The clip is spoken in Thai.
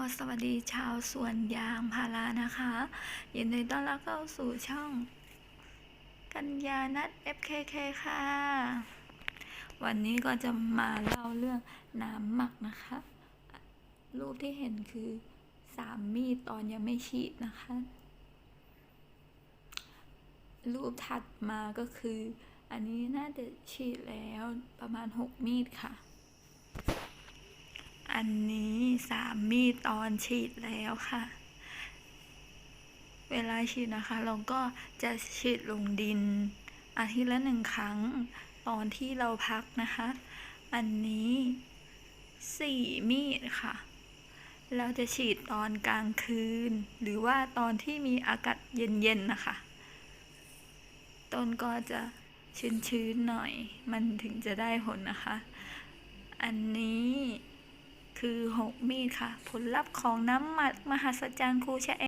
สวัสดีชาวสวนยางพารานะคะยินดีต้อนรับเข้าสู่ช่อง กัญญานัท FKK ค่ะ วันนี้ก็จะมาเล่าเรื่องน้ำหมักนะคะ รูปที่เห็นคือสามมีดตอนยังไม่ฉีดนะคะ รูปถัดมาก็คือ อันนี้น่าจะฉีดแล้วประมาณหกมีดค่ะ อันนี้ สามมีดตอนฉีดแล้วค่ะ เวลาฉีดนะคะ เราก็จะฉีดลงดิน อาทิตย์ละหนึ่งครั้ง ตอนที่เราพักนะคะ อันนี้สี่มีดค่ะ เราจะฉีดตอนกลางคืน หรือว่าตอนที่มีอากาศเย็นๆนะคะ ต้นก็จะชื้นๆหน่อย มันถึงจะได้ผลนะคะ อันนี้ คือหกมีดค่ะ ผลลัพธ์ของน้ำหมักมหัศจรรย์ครูชะเอ